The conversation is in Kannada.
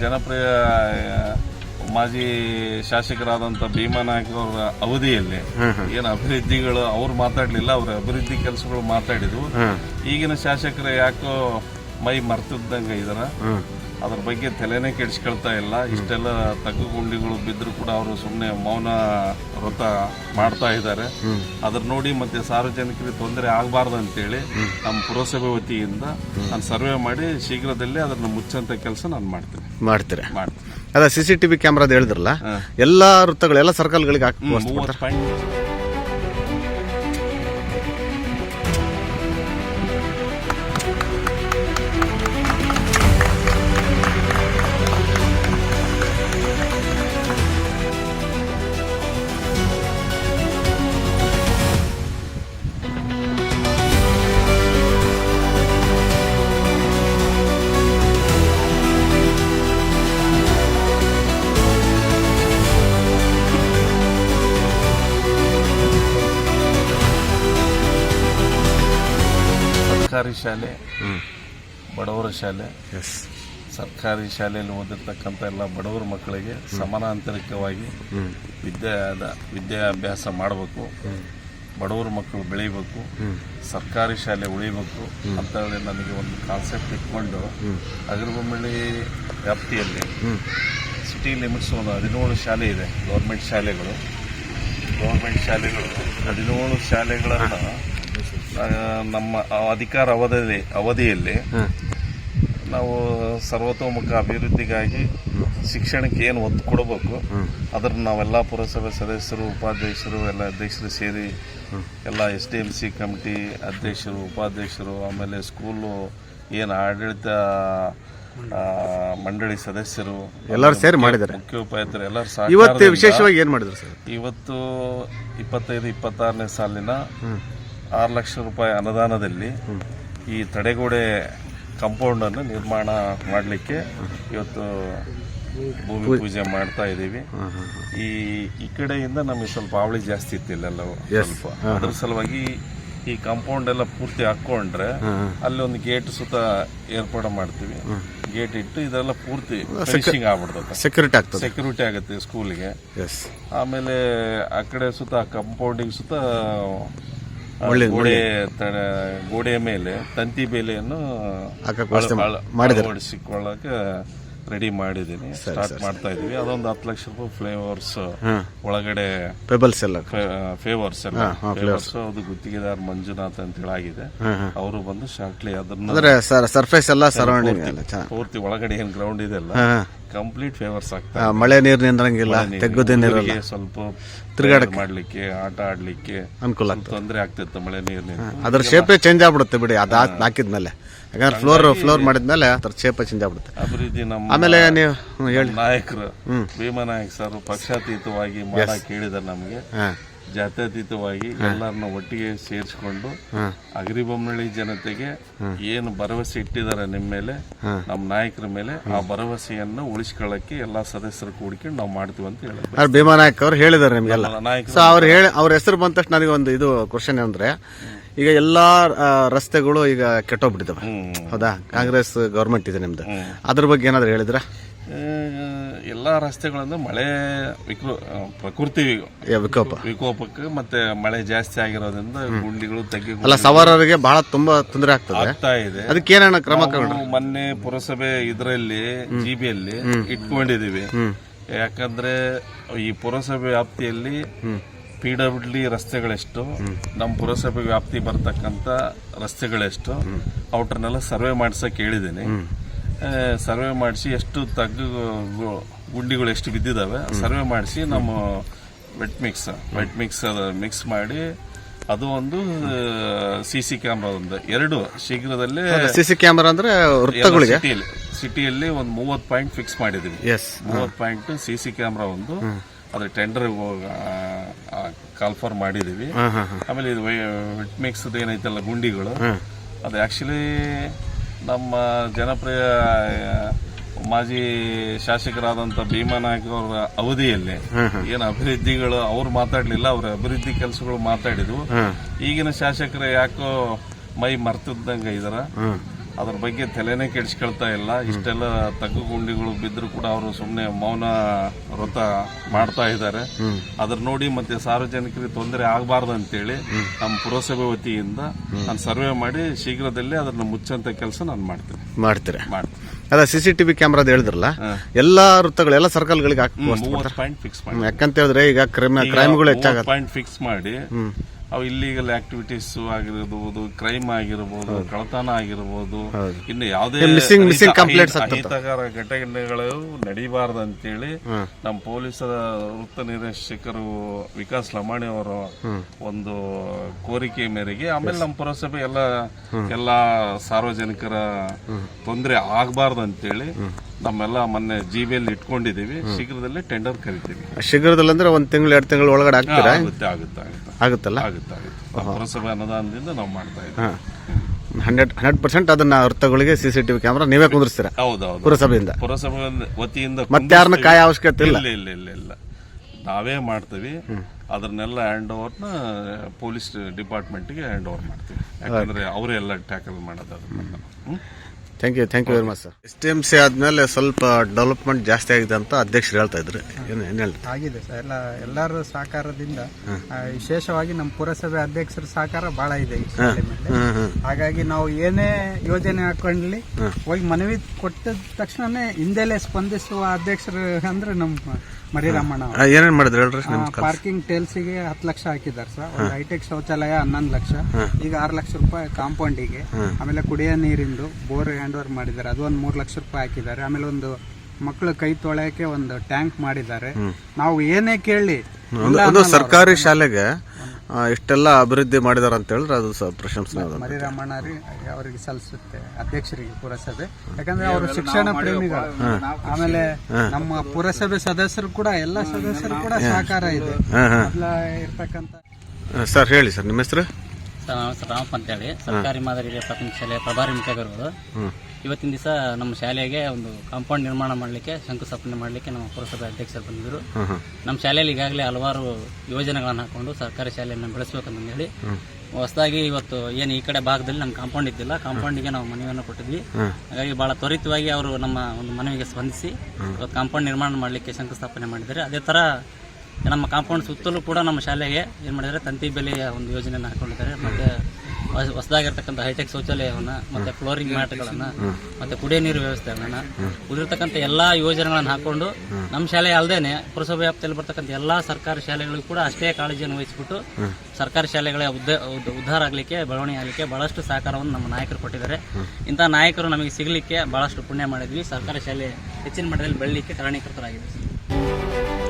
ಜನಪ್ರಿಯ ಮಾಜಿ ಶಾಸಕರಾದಂತ ಭೀಮಾ ನಾಯ್ಕ ಅವರ ಅವಧಿಯಲ್ಲಿ ಏನು ಅಭಿವೃದ್ಧಿಗಳು ಅವ್ರು ಮಾತಾಡಲಿಲ್ಲ ಅವ್ರ ಅಭಿವೃದ್ಧಿ ಕೆಲಸಗಳು ಮಾತಾಡಿದ್ವು. ಈಗಿನ ಶಾಸಕರು ಯಾಕೋ ಮೈ ಮರ್ತಿದ್ದಂಗೆ ಇದರ. ಅದ್ರ ಬಗ್ಗೆ ತಲೆನೇ ಕೆಡಿಸ್ಕೊಳ್ತಾ ಇಲ್ಲ. ಇಷ್ಟೆಲ್ಲ ತಗ್ಗು ಗುಂಡಿಗಳು ಬಿದ್ದರೂ ಕೂಡ ಅವರು ಸುಮ್ಮನೆ ಮೌನ ವ್ರತ ಮಾಡ್ತಾ ಇದ್ದಾರೆ. ಅದ್ರ ನೋಡಿ ಮತ್ತೆ ಸಾರ್ವಜನಿಕರಿಗೆ ತೊಂದರೆ ಆಗಬಾರ್ದು ಅಂತೇಳಿ ನಮ್ಮ ಪುರಸಭೆ ವತಿಯಿಂದ ನಾನು ಸರ್ವೆ ಮಾಡಿ ಶೀಘ್ರದಲ್ಲೇ ಅದನ್ನು ಮುಚ್ಚಂತ ಕೆಲಸ ನಾನು ಮಾಡ್ತೀನಿ. ಮಾಡ್ತೀರಾ? ಮಾಡ್ತೀನಿ. ಅದ ಸಿ ಸಿ ಟಿ ವಿ ಕ್ಯಾಮ್ರಾದ ಹೇಳಿದ್ರಲ್ಲ ಎಲ್ಲಾ ವೃತ್ತಗಳು ಎಲ್ಲ ಸರ್ಕಲ್ಗಳಿಗೆ ಹಾಕಿ ಸರ್ಕಾರಿ ಶಾಲೆ. ಬಡವರ ಶಾಲೆ. ಎಸ್ ಸರ್ಕಾರಿ ಶಾಲೆಯಲ್ಲಿ ಓದಿರ್ತಕ್ಕಂಥ ಎಲ್ಲ ಬಡವರ ಮಕ್ಕಳಿಗೆ ಸಮಾನಾಂತರಿಕವಾಗಿ ವಿದ್ಯಾದ ವಿದ್ಯಾಭ್ಯಾಸ ಮಾಡಬೇಕು. ಬಡವರ ಮಕ್ಕಳು ಬೆಳಿಬೇಕು. ಸರ್ಕಾರಿ ಶಾಲೆ ಉಳಿಬೇಕು ಅಂತ ಹೇಳಿ ನನಗೆ ಒಂದು ಕಾನ್ಸೆಪ್ಟ್ ಇಟ್ಕೊಂಡು ಅಗರಬೊಮ್ಮಳ್ಳಿ ವ್ಯಾಪ್ತಿಯಲ್ಲಿ ಸಿಟಿ ಲಿಮಿಟ್ಸ್ ಒಂದು ಹದಿನೇಳು ಶಾಲೆ ಇದೆ ಗೌರ್ಮೆಂಟ್ ಶಾಲೆಗಳು. ಗೌರ್ಮೆಂಟ್ ಶಾಲೆಗಳು ಹದಿನೇಳು ಶಾಲೆಗಳನ್ನು ನಮ್ಮ ಅಧಿಕಾರ ಅವಧಿ ಅವಧಿಯಲ್ಲಿ ನಾವು ಸರ್ವತೋಮುಖ ಅಭಿವೃದ್ಧಿಗಾಗಿ ಶಿಕ್ಷಣಕ್ಕೆ ಏನು ಒತ್ತು ಕೊಡಬೇಕು ಅದನ್ನು ನಾವೆಲ್ಲ ಪುರಸಭೆ ಸದಸ್ಯರು ಉಪಾಧ್ಯಕ್ಷರು ಎಲ್ಲ ಅಧ್ಯಕ್ಷರು ಸೇರಿ ಎಲ್ಲ S D M C committee ಅಧ್ಯಕ್ಷರು ಉಪಾಧ್ಯಕ್ಷರು ಆಮೇಲೆ ಸ್ಕೂಲು ಏನು ಆಡಳಿತ ಮಂಡಳಿ ಸದಸ್ಯರು ಎಲ್ಲರೂ ಸೇರಿ ಮಾಡಿದ್ದಾರೆ. ಮುಖ್ಯೋಪಾಧ್ಯಾಯರು ಎಲ್ಲರೂ ಇವತ್ತು ವಿಶೇಷವಾಗಿ ಏನು ಮಾಡಿದ್ರು ಸರ್? ಇವತ್ತು ಇಪ್ಪತ್ತೈದು ಇಪ್ಪತ್ತಾರನೇ ಸಾಲಿನ ಆರು ಲಕ್ಷ ರೂಪಾಯಿ ಅನುದಾನದಲ್ಲಿ ಈ ತಡೆಗೋಡೆ ಕಾಂಪೌಂಡನ್ನು ನಿರ್ಮಾಣ ಮಾಡಲಿಕ್ಕೆ ಇವತ್ತು ಭೂಮಿ ಪೂಜೆ. ಮಾಡ್ತಾ ಇದ್ದೀವಿ. ಈ ಈ ಕಡೆಯಿಂದ ನಮಗೆ ಸ್ವಲ್ಪ ಅವಳಿ ಜಾಸ್ತಿ ಇತ್ತಿಲ್ಲ ಸ್ವಲ್ಪ. ಅದ್ರ ಸಲುವಾಗಿ ಈ ಕಾಂಪೌಂಡ್ ಎಲ್ಲ ಪೂರ್ತಿ ಹಾಕೊಂಡ್ರೆ ಅಲ್ಲಿ ಒಂದು ಗೇಟ್ ಸುತ್ತ ಏರ್ಪಾಡು ಮಾಡ್ತೀವಿ. ಗೇಟ್ ಇಟ್ಟು ಇದೆಲ್ಲ ಪೂರ್ತಿ ಫಿನಿಶಿಂಗ್ ಆಗ್ಬಿಡ್ತದೆ. ಸೆಕ್ಯೂರಿಟಿ ಆಗ್ತದೆ. ಸೆಕ್ಯೂರಿಟಿ ಆಗುತ್ತೆ ಸ್ಕೂಲಿಗೆ ಆಮೇಲೆ ಆ ಕಡೆ ಸುತ್ತ ಕಂಪೌಂಡಿಂಗ್ ಸುತ್ತ ಗೋಡೆ ಗೋಡೆಯ ಮೇಲೆ ತಂತಿ ಬೇಲೆಯನ್ನು ಅಳವಡಿಸಿಕೊಳ್ಳಕ್ಕೆ ರೆಡಿ ಮಾಡಿದ್ದೀನಿ. ಸ್ಟಾರ್ಟ್ ಮಾಡ್ತಾ ಇದೀವಿ ಅದೊಂದು ಹತ್ತು ಲಕ್ಷ ರೂಪಾಯಿ ಫ್ಲೇವರ್ಸ್ ಒಳಗಡೆ ಪೆಬಲ್ಸ್ ಎಲ್ಲ. ಫೇವರ್ಸ್ ಎಲ್ಲ. ಫೇವರ್ಸ್ ಅದು ಗುತ್ತಿಗೆದಾರ್ ಮಂಜುನಾಥ್ ಅಂತ ಹೇಳಿ ಆಗಿದೆ ಅವರು ಬಂದು ಶಾರ್ಟ್ಲಿ ಅದನ್ನ ಸರ್ ಸರ್ಫೇಸ್ ಎಲ್ಲ ಸರೌಂಡಿಂಗ್ ಪೂರ್ತಿ ಒಳಗಡೆ ಏನ್ ಗ್ರೌಂಡ್ ಇದೆ ಅಲ್ಲ ಕಂಪ್ಲೀಟ್ ಫೇವರ್ಸ್ ಆಗ್ತಾ ಮಳೆ ನೀರು ನಿಂದ್ರಂಗಿಲ್ಲ ತೆಗ್ಗುದೇನಿರಲ್ಲ ಸ್ವಲ್ಪ ತಿರುಗಾಡ ಮಾಡ್ಲಿಕ್ಕೆ ಆಟ ಆಡ್ಲಿಕ್ಕೆ ಅನುಕೂಲ ತೊಂದರೆ ಆಗ್ತಿತ್ತು ಮಳೆ ನೀರಿನಿಂದ ಅದ್ರ ಶೇಪೇ ಚೇಂಜ್ ಆಗ್ಬಿಡುತ್ತೆ ಬಿಡಿ ಅದ್ ಹಾಕಿದ್ಮೇಲೆ. ಯಾಕಂದ್ರೆ ಫ್ಲೋರ್ ಫ್ಲೋರ್ ಮಾಡಿದ್ಮೇಲೆ ಅದ್ರ ಶೇಪ ಚೇಂಜ್ ಆಗ್ಬಿಡುತ್ತೆ. ಅಭಿವೃದ್ಧಿ ನಮ್ಮ ಆಮೇಲೆ ನೀವು ಹ್ಮ್, ಹೇಳಿ ನಾಯಕರು ಭೀಮಾ ನಾಯಕ್ ಸರ್ ಪಕ್ಷಾತೀತವಾಗಿ ಮಾಡಕ್ ಹೇಳಿದಾರೆ ನಮಗೆ. ಹಾ. ಜಾತ್ಯತೀತವಾಗಿ ಎಲ್ಲರನ್ನ ಒಟ್ಟಿಗೆ ಸೇರಿಸಿಕೊಂಡು ಅಗ್ರಿಬೊಮ್ಮಳ್ಳಿ ಜನತೆಗೆ ಏನು ಭರವಸೆ ಇಟ್ಟಿದ್ದಾರೆ ನಿಮ್ಮ ಮೇಲೆ ನಮ್ಮ ನಾಯಕರ ಮೇಲೆ ಆ ಭರವಸೆಯನ್ನು ಉಳಿಸ್ಕೊಳ್ಳಕ್ಕೆ ಎಲ್ಲಾ ಸದಸ್ಯರು ಕೂಡಿಕೊಂಡು ನಾವು ಮಾಡ್ತೀವಿ ಅಂತ ಹೇಳಿದ್ರು ಭೀಮಾ ನಾಯಕ್ ಅವ್ರು ಹೇಳಿದಾರೆ ನಿಮ್ಗೆಲ್ಲ. ನಾಯಕ ಸೊ ಅವ್ರು ಹೇಳಿ ಅವ್ರ ಹೆಸರು ಬಂದ ತಕ್ಷಣ ನನಗೆ ಒಂದು ಇದು ಕ್ವಶನ್ ಅಂದ್ರೆ ಈಗ ಎಲ್ಲಾ ಆ, ರಸ್ತೆಗಳು ಈಗ ಕೆಟ್ಟೋಗ್ಬಿಟ್ಟಿದ್ದಾವೆ ಹೌದಾ? ಕಾಂಗ್ರೆಸ್ ಗೌರ್ಮೆಂಟ್ ಇದೆ ನಿಮ್ದು. ಅದ್ರ ಬಗ್ಗೆ ಏನಾದ್ರು ಹೇಳಿದ್ರ? ಎಲ್ಲಾ ರಸ್ತೆಗಳಂದು ಮಳೆ ವಿಕೃ ಪ್ರಕೃತಿ ವಿಕೋಪ. ವಿಕೋಪಕ್ಕೆ ಮತ್ತೆ ಮಳೆ ಜಾಸ್ತಿ ಆಗಿರೋದ್ರಿಂದ ಗುಂಡಿಗಳು ತಗ್ಗಿ ಅಲ್ಲ ಸವಾರರಿಗೆ ಬಹಳ ತುಂಬಾ ತೊಂದರೆ ಆಗ್ತದೆ. ಆಗ್ತಾ ಇದೆ. ಅದಕ್ಕೆ ಏನೇನು ಕ್ರಮ ನಾವು ಮೊನ್ನೆ ಪುರಸಭೆ ಇದರಲ್ಲಿ ಜಿಬಿಯಲ್ಲಿ ಇಟ್ಕೊಂಡಿದೀವಿ. ಯಾಕಂದ್ರೆ ಈ ಪುರಸಭೆ ವ್ಯಾಪ್ತಿಯಲ್ಲಿ ಪಿ ಡಬ್ಲ್ಯೂ ರಸ್ತೆಗಳೆಷ್ಟು ನಮ್ಮ ಪುರಸಭೆ ವ್ಯಾಪ್ತಿ ಬರ್ತಕ್ಕಂಥ ರಸ್ತೆಗಳೆಷ್ಟು ಅವಟ್ರನ್ನೆಲ್ಲ ಸರ್ವೆ ಮಾಡ್ಸಕ್ಕೆ ಹೇಳಿದ್ದೀನಿ ಸರ್ವೆ ಮಾಡಿಸಿ ಎಷ್ಟು ತಗ್ಗು ಗುಂಡಿಗಳು ಎಷ್ಟು ಬಿದ್ದಿದ್ದಾವೆ ಸರ್ವೆ ಮಾಡಿಸಿ ನಮ್ಮ wet mix wet mix mix ಮಾಡಿ ಅದು ಒಂದು ಸಿ ಸಿ ಕ್ಯಾಮ್ರಾ ಒಂದು. ಎರಡು ಶೀಘ್ರದಲ್ಲೇ ಸಿ ಸಿ ಕ್ಯಾಮರಾ ಅಂದ್ರೆ ಸಿಟಿಯಲ್ಲಿ ಸಿಟಿಯಲ್ಲಿ ಒಂದು ಮೂವತ್ತು ಪಾಯಿಂಟ್ ಫಿಕ್ಸ್ ಮಾಡಿದೀವಿ ಮೂವತ್ತು ಪಾಯಿಂಟ್ ಸಿ ಸಿ ಕ್ಯಾಮ್ರಾ ಒಂದು. ಅದ್ರ ಟೆಂಡರ್ ಕಾಲ್ಫರ್ ಮಾಡಿದೀವಿ. ಆಮೇಲೆ ಇದು ವೆಟ್ ಮಿಕ್ಸ್ ಏನೈತಲ್ಲ ಗುಂಡಿಗಳು. ಅದು ಆಕ್ಚುಲಿ ನಮ್ಮ ಜನಪ್ರಿಯ ಮಾಜಿ ಶಾಸಕರಾದಂಥ ಭೀಮಾ ನಾಯ್ಕ ಅವರ ಅವಧಿಯಲ್ಲಿ ಏನು ಅಭಿವೃದ್ಧಿಗಳು ಅವ್ರು ಮಾತಾಡ್ಲಿಲ್ಲ ಅವ್ರ ಅಭಿವೃದ್ಧಿ ಕೆಲಸಗಳು ಮಾತಾಡಿದ್ವು. ಈಗಿನ ಶಾಸಕರು ಯಾಕೋ ಮೈ ಮರ್ತಿದ್ದಂಗೆ ಇದಾರ. ಅದ್ರ ಬಗ್ಗೆ ತಲೆನೇ ಕೆಡಿಸ್ಕೊಳ್ತಾ ಇಲ್ಲ. ಇಷ್ಟೆಲ್ಲ ತಗ್ಗು ಗುಂಡಿಗಳು ಬಿದ್ದರೂ ಕೂಡ ಅವರು ಸುಮ್ಮನೆ ಮೌನ ವ್ರತ ಮಾಡ್ತಾ ಇದ್ದಾರೆ. ಅದ್ರ ನೋಡಿ ಮತ್ತೆ ಸಾರ್ವಜನಿಕರಿಗೆ ತೊಂದರೆ ಆಗಬಾರ್ದು ಅಂತೇಳಿ ನಮ್ಮ ಪುರಸಭೆ ವತಿಯಿಂದ ನಾನು ಸರ್ವೆ ಮಾಡಿ ಶೀಘ್ರದಲ್ಲೇ ಅದನ್ನ ಮುಚ್ಚಂತ ಕೆಲಸ ನಾನು ಮಾಡ್ತೀನಿ. ಮಾಡ್ತೀರಾ? ಮಾಡ್ತೀನಿ. ಅದ ಸಿ ಸಿ ಟಿವಿ ಕ್ಯಾಮ್ರಾ ಕ್ಯಾಮ್ರಾದ ಹೇಳಿದ್ರಲ್ಲ ಎಲ್ಲಾ ವೃತ್ತಗಳು ಎಲ್ಲ ಸರ್ಕಲ್ಗಳಿಗೆ ಹಾಕಿ ಪಾಯಿಂಟ್ ಫಿಕ್ಸ್ ಮಾಡಿ. ಯಾಕಂತ ಹೇಳಿದ್ರೆ ಈಗ ಕ್ರೈಮ್ ಕ್ರೈಮ್ಗಳು ಹೆಚ್ಚಾಗುತ್ತೆ. ಪಾಯಿಂಟ್ ಫಿಕ್ಸ್ ಮಾಡಿ. ಅವು ಇಲ್ಲಿಗಲ್ ಆಕ್ಟಿವಿಟೀಸ್ ಆಗಿರಬಹುದು ಕ್ರೈಮ್ ಆಗಿರಬಹುದು ಕಳತನ ಆಗಿರಬಹುದು ಇನ್ನು ಯಾವುದೇ ಅಹಿತಕರ ಘಟನೆಗಳು ನಡೀಬಾರ್ದು ಅಂತೇಳಿ ನಮ್ಮ ಪೊಲೀಸ್ ವೃತ್ತ ನಿರ್ದೇಶಕರು ವಿಕಾಸ್ ಲಮಾಣಿ ಅವರು ಒಂದು ಕೋರಿಕೆ ಮೇರೆಗೆ ಆಮೇಲೆ ನಮ್ಮ ಪುರಸಭೆ ಎಲ್ಲ ಎಲ್ಲ ಸಾರ್ವಜನಿಕರ ತೊಂದರೆ ಆಗಬಾರ್ದು ಅಂತೇಳಿ ನಮ್ಮೆಲ್ಲ ಮೊನ್ನೆ ಜಿಬಿಯಲ್ಲಿ ಇಟ್ಕೊಂಡಿದ್ದೀವಿ. ಶೀಘ್ರದಲ್ಲೇ ಟೆಂಡರ್ ಕರಿತೀವಿ. ಶೀಘ್ರದಲ್ಲಿ ಅಂದ್ರೆ ಒಂದ್ ತಿಂಗಳು ಎರಡು ತಿಂಗಳು ಒಳಗಡೆ ಆಗ್ತೀರಾ ಆಗುತ್ತೆ ಆಗುತ್ತೆ ಆಗುತ್ತೆ. ಆಗುತ್ತಲ್ಲ? ಆಗುತ್ತೆ ಆಗುತ್ತೆ. ಪುರಸಭೆ ಅನುದಾನದಿಂದ ನಾವು ಮಾಡ್ತಾ ಇದ್ದೀವಿ. ಹಂಡ್ರೆಡ್ ಹಂಡ್ರೆಡ್ ಪರ್ಸೆಂಟ್ ಅದನ್ನ ವೃತ್ತಗಳಿಗೆ C C T V camera ನೀವೇ ಕುಂದಿರ್ತೀರಾ ಹೌದೌದು. ಪುರಸಭೆಯಿಂದ? ಪುರಸಭೆ ವತಿಯಿಂದ ಮತ್ತೆ ಯಾರನ್ನ ಕಾಯ ಅವಶ್ಯಕತೆ ಇಲ್ಲ? ಇಲ್ಲ ಇಲ್ಲ ಇಲ್ಲ ಇಲ್ಲ. ನಾವೇ ಮಾಡ್ತೀವಿ. ಅದನ್ನೆಲ್ಲ ಹ್ಯಾಂಡ್ ಓವರ್ನ ಪೊಲೀಸ್ ಡಿಪಾರ್ಟ್ಮೆಂಟ್ಗೆ ಹ್ಯಾಂಡ್ ಓವರ್ ಮಾಡ್ತೀವಿ. ಯಾಕಂದ್ರೆ ಅವರೇ ಎಲ್ಲ ಟ್ಯಾಕಲ್ ಮಾಡೋದು ಅದನ್ನ? Thank you thank you very much sir S T M C ಆದ್ಮೇಲೆ ಸ್ವಲ್ಪ ಡೆವಲಪ್ಮೆಂಟ್ ಜಾಸ್ತಿ ಆಗಿದೆ ಅಂತ ಅಧ್ಯಕ್ಷರು ಹೇಳ್ತಾ ಇದ್ರು. ಏನು ಏನು ಹೇಳ್ತಾರೆ? ಆಗಿದೆ ಸರ್ ಎಲ್ಲ ಎಲ್ಲರ ಸಹಕಾರದಿಂದ ಆ, ವಿಶೇಷವಾಗಿ ನಮ್ಮ ಪುರಸಭೆ ಅಧ್ಯಕ್ಷರ ಸಹಕಾರ ಬಹಳ ಇದೆ ಈ ಶಾಲೆ ಮೇಲೆ ಹಾಗಾಗಿ ನಾವು ಏನೇ ಯೋಜನೆ ಹಾಕೊಂಡ್ಲಿ ಹೋಗಿ ಮನವಿ ಕೊಟ್ಟ ತಕ್ಷಣನೇ ಹಿಂದೆಲೆ ಸ್ಪಂದಿಸುವ ಅಧ್ಯಕ್ಷರು ಅಂದ್ರೆ ನಮ್ಮ ಮರಿರಾಮಣ್ಣ. ಏನೇನು ಮಾಡಿದ್ರು ಹೇಳ್ರಿ ಪಾರ್ಕಿಂಗ್ ಟೇಲ್ಸಿಗೆ ಹತ್ತು ಲಕ್ಷ ಹಾಕಿದ್ದಾರೆ ಸರ್. ಒಂದು ಹೈಟೆಕ್ ಶೌಚಾಲಯ ಹನ್ನೊಂದು ಲಕ್ಷ. ಈಗ ಆರು ಲಕ್ಷ ರೂಪಾಯಿ ಕಾಂಪೌಂಡಿಗೆ ಆಮೇಲೆ ಕುಡಿಯೋ ನೀರಿಂದು ಬೋರ್ ಹ್ಯಾಂಡ್ ಓವರ್ ಮಾಡಿದ್ದಾರೆ. ಅದು ಒಂದು ಮೂರು ಲಕ್ಷ ರೂಪಾಯಿ ಹಾಕಿದ್ದಾರೆ. ಆಮೇಲೆ ಒಂದು ಮಕ್ಕಳು ಕೈ ತೊಳೆಯಕ್ಕೆ ಒಂದು ಟ್ಯಾಂಕ್ ಮಾಡಿದ್ದಾರೆ. ನಾವು ಏನೇ ಕೇಳಿ ಒಂದು ಒಂದು ಸರ್ಕಾರಿ ಶಾಲೆಗೆ ಆ, ಇಷ್ಟೆಲ್ಲ ಅಭಿವೃದ್ಧಿ ಮಾಡಿದಾರೆ ಅಂತ ಹೇಳಿದ್ರೆ ಅದು ಪ್ರಶಂಸನೆ ಮರಿರಾಮಣ್ಣ ರೀ ಅವರಿಗೆ ಸಲ್ಲಿಸುತ್ತೆ ಅಧ್ಯಕ್ಷರಿಗೆ ಪುರಸಭೆ. ಯಾಕಂದ್ರೆ ಅವರು ಶಿಕ್ಷಣ ಪ್ರೇಮಿಗಳು. ಆಮೇಲೆ ನಮ್ಮ ಪುರಸಭೆ ಸದಸ್ಯರು ಕೂಡ ಎಲ್ಲ ಸದಸ್ಯರು ಕೂಡ ಸಹಕಾರ ಇದೆ. ಮೊದ್ಲ ಇರ್ತಕ್ಕಂಥ ಸರ್ ಹೇಳಿ ಸರ್ ನಿಮ್ಮ ಹೆಸರು? ಸರ್ ಅಂತ ಹೆಸರು ರಾಮಪ್ಪ ಅಂತೇಳಿ. ಸರ್ಕಾರಿ ಮಾದರಿ ಪ್ರಾಥಮಿಕ ಶಾಲೆಯ ಪ್ರಭಾರಿ ಮುಖ್ಯಗಿರೋದು ಇವತ್ತಿನ ದಿವಸ ನಮ್ಮ ಶಾಲೆಗೆ ಒಂದು ಕಾಂಪೌಂಡ್ ನಿರ್ಮಾಣ ಮಾಡಲಿಕ್ಕೆ ಶಂಕುಸ್ಥಾಪನೆ ಮಾಡಲಿಕ್ಕೆ ನಮ್ಮ ಪುರಸಭೆ ಅಧ್ಯಕ್ಷರು ಬಂದಿದ್ದರು ನಮ್ಮ ಶಾಲೆಯಲ್ಲಿ ಈಗಾಗಲೇ ಹಲವಾರು ಯೋಜನೆಗಳನ್ನು ಹಾಕೊಂಡು ಸರ್ಕಾರಿ ಶಾಲೆಯನ್ನು ಬೆಳೆಸಬೇಕಂತ ಹೇಳಿ ಹೊಸದಾಗಿ ಇವತ್ತು ಏನು ಈ ಕಡೆ ಭಾಗದಲ್ಲಿ ನಮ್ಮ ಕಾಂಪೌಂಡ್ ಇದ್ದಿಲ್ಲ. ಕಾಂಪೌಂಡಿಗೆ ನಾವು ಮನವಿಯನ್ನು ಕೊಟ್ಟಿದ್ವಿ. ಹಾಗಾಗಿ ಬಹಳ ತ್ವರಿತವಾಗಿ ಅವರು ನಮ್ಮ ಒಂದು ಮನವಿಗೆ ಸ್ಪಂದಿಸಿ ಇವತ್ತು ಕಾಂಪೌಂಡ್ ನಿರ್ಮಾಣ ಮಾಡಲಿಕ್ಕೆ ಶಂಕುಸ್ಥಾಪನೆ ಮಾಡಿದ್ದಾರೆ. ಅದೇ ಥರ ನಮ್ಮ ಕಾಂಪೌಂಡ್ ಸುತ್ತಲೂ ಕೂಡ ನಮ್ಮ ಶಾಲೆಗೆ ಏನು ಮಾಡಿದ್ದಾರೆ ತಂತಿ ಬೆಲೆಯ ಒಂದು ಯೋಜನೆಯನ್ನು ಹಾಕೊಂಡಿದ್ದಾರೆ. ಮತ್ತೆ ಹೊಸದಾಗಿರ್ತಕ್ಕಂಥ ಹೈಟೆಕ್ ಶೌಚಾಲಯವನ್ನು ಮತ್ತೆ ಫ್ಲೋರಿಂಗ್ ಮ್ಯಾಟ್ಗಳನ್ನು ಮತ್ತೆ ಕುಡಿಯೋ ನೀರು ವ್ಯವಸ್ಥೆಗಳನ್ನು ಉಳಿದಿರ್ತಕ್ಕಂಥ ಎಲ್ಲ ಯೋಜನೆಗಳನ್ನು ಹಾಕೊಂಡು ನಮ್ಮ ಶಾಲೆ ಅಲ್ಲದೇನೆ ಪುರಸಭೆ ವ್ಯಾಪ್ತಿಯಲ್ಲಿ ಬರ್ತಕ್ಕಂಥ ಎಲ್ಲ ಸರ್ಕಾರಿ ಶಾಲೆಗಳಿಗೂ ಕೂಡ ಅಷ್ಟೇ ಕಾಳಜಿಯನ್ನು ವಹಿಸಿಬಿಟ್ಟು ಸರ್ಕಾರಿ ಶಾಲೆಗಳ ಉದ್ದ ಆಗ್ಲಿಕ್ಕೆ ಉದ್ಧಾರ ಆಗಲಿಕ್ಕೆ ಬೆಳವಣಿಗೆ ಆಗಲಿಕ್ಕೆ ಬಹಳಷ್ಟು ಸಹಕಾರವನ್ನು ನಮ್ಮ ನಾಯಕರು ಕೊಟ್ಟಿದ್ದಾರೆ. ಇಂಥ ನಾಯಕರು ನಮಗೆ ಸಿಗಲಿಕ್ಕೆ ಬಹಳಷ್ಟು ಪುಣ್ಯ ಮಾಡಿದ್ವಿ. ಸರ್ಕಾರಿ ಶಾಲೆ ಹೆಚ್ಚಿನ ಮಟ್ಟದಲ್ಲಿ ಬೆಳಲಿಕ್ಕೆ ಕಾರಣೀಕರ್ತರಾಗಿದೆ